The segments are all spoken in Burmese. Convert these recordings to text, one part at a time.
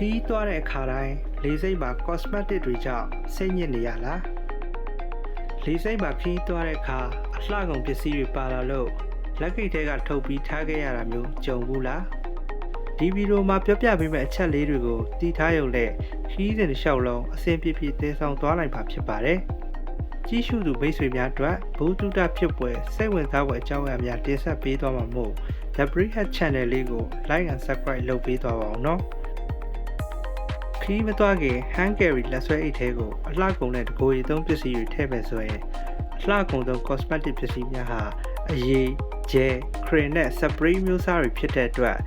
ခီးသွားတဲ့အခါတိုင်းလေးစိတ်မှာ cosmetic တွေကြောင့်စိတ်ညစ်နေရလားလေးစိတ်မှာခီးသွားတဲ့အခါအလှကုန်ပစ္စည်းတွေပါလာလို့လက်ကိတ်ထဲကထုတ်ပြီးထားခဲ့ရတာမျိုးကြုံဘူးလားဒီဗီဒီယိုမှာပြောပြပေးမယ့်အချက်လေးတွေကိုတည်ထားရုံနဲ့ခီးစဉ်တစ်လျှောက်လုံးအဆင်ပြေပြေသင်ဆောင်သွားနိုင်မှာဖြစ်ပါတယ်ကြီးစုသူမိတ်ဆွေများအတွက်ဘုဒ္ဓတဖြစ်ပွဲစိတ်ဝင်စားဖွယ်အကြောင်းအရာများတင်ဆက်ပေးသွားမှာမို့ The Brickhead Channel လေးကို Like and Subscribe လုပ်ပေးသွားပါအောင်နော် ခီးမသွားခင် hand carry လက်ဆွဲအိတ်ထဲကိုအလှကုန်တဲ့တကိုယ်ရီသုံးပစ္စည်းတွေထည့်မယ်ဆိုရင်အလှကုန်သုံး cosmetic ပစ္စည်းများဟာအရေးဂျဲခရင်နဲ့ spray မျိုးစားတွေဖြစ်တဲ့အတွက်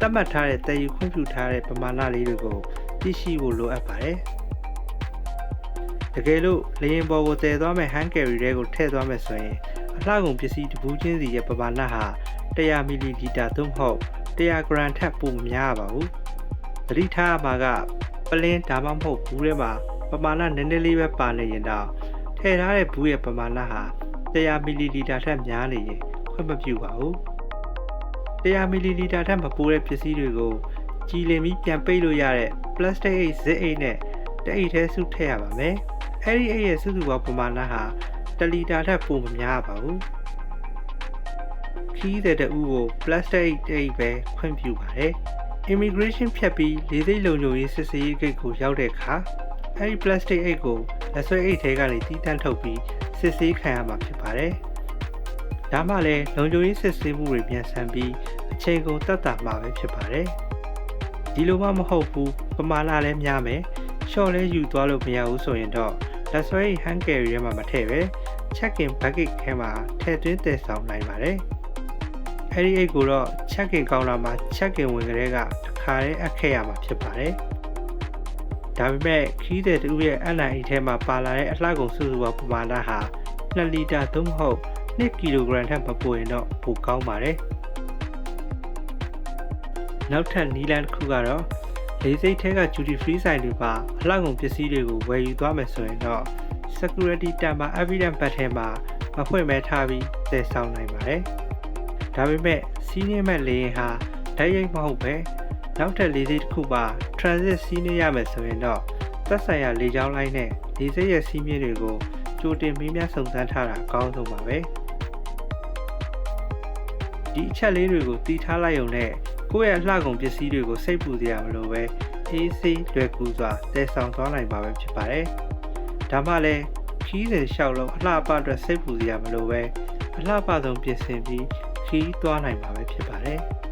သတ်မှတ်ထားတဲ့တည်ယူခွင့်ပြုထားတဲ့ပမာဏလေးတွေကိုသိရှိဖို့လိုအပ်ပါတယ်တကယ်လို့လေရင်ပေါ်ကိုတည်သွားမဲ့ hand carry တွေကိုထည့်သွားမယ်ဆိုရင်အလှကုန်ပစ္စည်းတစ်ဘူးချင်းစီရဲ့ပမာဏဟာ100မီလီလီတာသို့မဟုတ်100ဂရမ်ထက်ပိုမများပါဘူး။သတိထားရမှာက ပလင်းဒါမှမဟုတ်ဘူးထဲမှာပမာဏနည်းနည်းလေးပဲပါနေရင်တော့ထည့်ထားတဲ့ဘူးရဲ့ပမာဏဟာ100မီလီလီတာထက်များနေရင်ခွင့်မပြုပါဘူး။100မီလီလီတာထက်မပိုတဲ့ပစ္စည်းတွေကိုကြည်လင်ပြီးပြန်ပိတ်လို့ရတဲ့ plastic အိတ်ဇစ်အိတ်နဲ့တအိတ်ထဲစုထည့်ရပါမယ်။အဲဒီအိတ်ရဲ့စုစုပေါင်းပမာဏဟာ1လီတာထက်ပိုမများပါဘူး။ခီးတဲ့တူကို plastic အိတ်ပဲခွင့်ပြုပါတယ်။ immigration ဖြတ်ပြီးလေးစိတ်လုံခြုံရေးစစ်ဆေးရေးဂိတ်ကိုရောက်တဲ့အခါအဲဒီ plastic အိတ်ကိုလက်ဆွဲအိတ်ထဲကနေတီးတန့်ထုတ်ပြီးစစ်ဆေးခံရမှာဖြစ်ပါတယ်။ဒါမှလည်းလုံခြုံရေးစစ်ဆေးမှုတွေပြန်ဆန်ပြီးအချိန်ကုန်တက်တာမှာပဲဖြစ်ပါတယ်။ဒီလိုမှမဟုတ်ဘူးပမာဏလည်းများမယ်။ရှော့လဲယူသွားလို့မရဘူးဆိုရင်တော့လက်ဆွဲအိတ် hand carry ထဲမှာမထည့်ပဲ check-in bucket ထဲမှာထည့်သွင်းတည်ဆောင်နိုင်ပါတယ်။အဲဒီအိတ်ကိုတော့ check-in ကောင်တာမှာ check-in ဝင်ကလေးကတစ်ခါတည်းအပ်ခဲ့ရမှာဖြစ်ပါတယ်။ဒါပေမဲ့ခီးတဲ့တူရဲ့ NIA ထဲမှာပါလာတဲ့အလှကုန်စုစုပေါင်းပမာဏဟာ2လီတာသို့မဟုတ်1ကီလိုဂရမ်ထက်မပိုရင်တော့ပိုကောင်းပါတယ်။နောက်ထပ်နီလန်တစ်ခုကတော့လေးစိတ်ထဲက duty free ဆိုင်တွေပါအလှကုန်ပစ္စည်းတွေကိုဝယ်ယူသွားမယ်ဆိုရင်တော့ security တန်ပါ evidence ဘတ်ထဲမှာမဖွင့်မဲထားပြီးသယ်ဆောင်နိုင်ပါတယ်။ ဒါပေမဲ့စီးနေမဲ့လေယာဉ်ဟာဓာတ်ရိုက်မဟုတ်ပဲနောက်ထပ်လေးစိတ်တစ်ခုပါ transit စီးနေရမယ်ဆိုရင်တော့သက်ဆိုင်ရာလေကြောင်းလိုင်းနဲ့လေးစိတ်ရဲ့စီးမြင့်တွေကိုကြိုတင်မေးမြန်းစုံစမ်းထားတာအကောင်းဆုံးပါပဲ။ဒီအချက်လေးတွေကိုတီးထားလိုက်ရုံနဲ့ကိုယ့်ရဲ့အလှကုန်ပစ္စည်းတွေကိုစိတ်ပူစရာမလိုပဲအေးဆေးလွယ်ကူစွာတည်ဆောင်သွားနိုင်ပါပဲဖြစ်ပါတယ်။ဒါမှလည်းခီးစဉ်လျှောက်လုံးအလှပအတွက်စိတ်ပူစရာမလိုပဲအလှပဆုံးပြင်ဆင်ပြီး ခီးသွားနိုင်ပါပဲဖြစ်ပါတယ်။